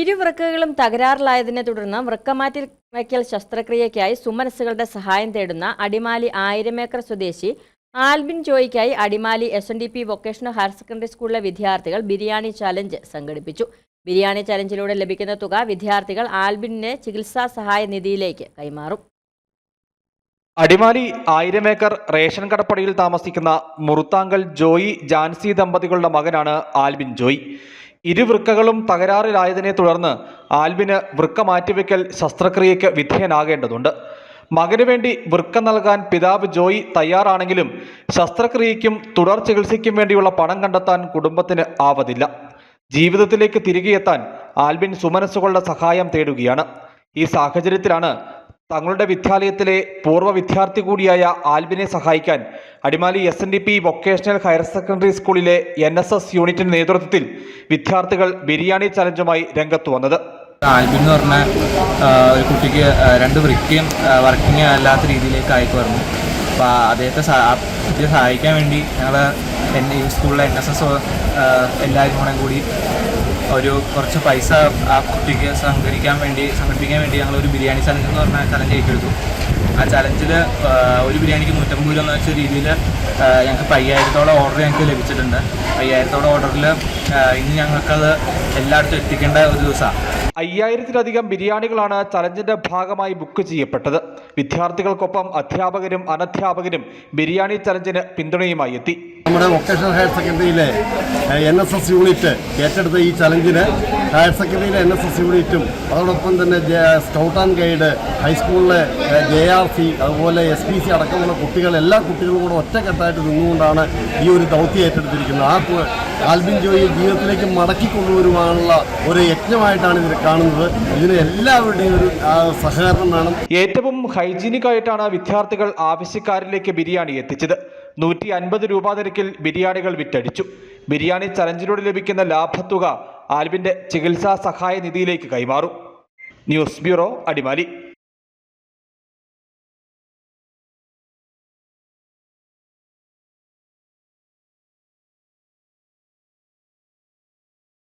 ഇരുവൃക്കകളും തകരാറിലായതിനെ തുടർന്ന് വൃക്കമാറ്റി വയ്ക്കൽ ശസ്ത്രക്രിയയ്ക്കായി സുമനസ്സുകളുടെ സഹായം തേടുന്ന അടിമാലി ആയിരമേക്കർ സ്വദേശി Albin ജോയിക്കായി Adimali S N D P vocational higher secondary സ്കൂളിലെ വിദ്യാർത്ഥികൾ ബിരിയാണി ചലഞ്ച് സംഘടിപ്പിച്ചു. ബിരിയാണി ചലഞ്ചിലൂടെ ലഭിക്കുന്ന തുക വിദ്യാർത്ഥികൾ ആൽബിനെ ചികിത്സാ സഹായ നിധിയിലേക്ക് കൈമാറും. അടിമാലി ആയിരമേക്കർ റേഷൻ കടപ്പടിയിൽ താമസിക്കുന്ന മുറുത്താങ്കൽ ജോയി ജാൻസി ദമ്പതികളുടെ മകനാണ് ആൽബിൻ ജോയ്. ഇരുവൃക്കകളും തകരാറിലായതിനെ തുടർന്ന് ആൽബിന് വൃക്ക മാറ്റിവെക്കൽ ശസ്ത്രക്രിയയ്ക്ക് വിധേയനാകേണ്ടതുണ്ട്. മകന് വേണ്ടി വൃക്ക നൽകാൻ പിതാവ് ജോയി തയ്യാറാണെങ്കിലും ശസ്ത്രക്രിയയ്ക്കും തുടർ ചികിത്സയ്ക്കും വേണ്ടിയുള്ള പണം കണ്ടെത്താൻ കുടുംബത്തിന് ആവതില്ല. ജീവിതത്തിലേക്ക് തിരികെയെത്താൻ ആൽബിൻ സുമനസ്സുകളുടെ സഹായം തേടുകയാണ്. ഈ സാഹചര്യത്തിലാണ് തങ്ങളുടെ വിദ്യാലയത്തിലെ പൂർവ വിദ്യാർത്ഥി കൂടിയായ ആൽബിനെ സഹായിക്കാൻ Adimali S N D P vocational higher secondary സ്കൂളിലെ എൻ എസ് എസ് യൂണിറ്റിന്റെ നേതൃത്വത്തിൽ വിദ്യാർത്ഥികൾ ബിരിയാണി ചലഞ്ചുമായി രംഗത്ത് വന്നത്. ആൽബിൻ എന്ന് പറഞ്ഞ ഒരു കുട്ടിക്ക് രണ്ട് വൃക്കയും വർക്കിംഗ് അല്ലാത്ത രീതിയിലേക്ക് ആയി പറഞ്ഞു അപ്പോൾ അദ്ദേഹത്തെ സഹായിക്കാൻ വേണ്ടി ഞങ്ങൾ സ്കൂളിലെ എൻ എസ് എസ് എല്ലാവരും കൂടെ കൂടി ഒരു കുറച്ച് പൈസ ആ കുട്ടിക്ക് സംഘടിക്കാൻ വേണ്ടി സംഘടിപ്പിക്കാൻ വേണ്ടി ഞങ്ങൾ ഒരു ബിരിയാണി ചലഞ്ച് എന്ന് പറഞ്ഞ ചലഞ്ച് ഏറ്റെടുത്തു. ആ ചലഞ്ചിൽ ഒരു ബിരിയാണിക്ക് നൂറ്റമ്പത് രൂപ എന്ന് വെച്ച രീതിയിൽ ഞങ്ങൾക്ക് പയ്യായിരത്തോളം ഓർഡർ ഞങ്ങൾക്ക് ലഭിച്ചിട്ടുണ്ട്. അയ്യായിരത്തോളം ഓർഡറിൽ ഇന്ന് ഞങ്ങൾക്കത് എല്ലായിടത്തും എത്തിക്കേണ്ട ഒരു ദിവസമാണ് അയ്യായിരത്തിലധികം ബിരിയാണികളാണ് ചലഞ്ചിന്റെ ഭാഗമായി ബുക്ക് ചെയ്യപ്പെട്ടത്. വിദ്യാർത്ഥികൾക്കൊപ്പം അധ്യാപകരും അനധ്യാപകരും ബിരിയാണി ചലഞ്ചിന് പിന്തുണയുമായി എത്തി. നമ്മുടെ വൊക്കേഷണൽ ഹയർ സെക്കൻഡറിയിലെ എൻ എസ് എസ് യൂണിറ്റ് ഏറ്റെടുത്ത ഈ ചലഞ്ചിന് ഹയർ സെക്കൻഡറിയിലെ എൻ എസ് എസ് യൂണിറ്റും അതോടൊപ്പം തന്നെ സ്കൗട്ട് ആൻഡ് ഗൈഡ് ഹൈസ്കൂളിലെ ജെ ആർ സി അതുപോലെ എസ് പി സി അടക്കമുള്ള കുട്ടികൾ എല്ലാ കുട്ടികളും കൂടെ ഒറ്റക്കെട്ടായിട്ട് നിന്നുകൊണ്ടാണ് ഈ ഒരു ദൗത്യം ഏറ്റെടുത്തിരിക്കുന്നത്. ആ ആൽബിൻ ജോയിയെ ജീവിതത്തിലേക്ക് മടക്കി കൊണ്ടുവരുവാനുള്ള ഒരു യജ്ഞമായിട്ടാണ് ഇതിനെ കാണുന്നത്. ഇതിന് എല്ലാവരുടെയും ഒരു സഹകരണം വേണം. ഏറ്റവും ഹൈജീനിക് ആയിട്ടാണ് വിദ്യാർത്ഥികൾ ആവശ്യക്കാരിലേക്ക് ബിരിയാണി എത്തിച്ചത്. നൂറ്റി അൻപത് രൂപ നിരക്കിൽ ബിരിയാണികൾ വിറ്റടിച്ചു. ബിരിയാണി ചലഞ്ചിലൂടെ ലഭിക്കുന്ന ലാഭത്തുക ആൽബിന്റെ ചികിത്സാ സഹായ നിധിയിലേക്ക് കൈമാറും. News bureau Adimali.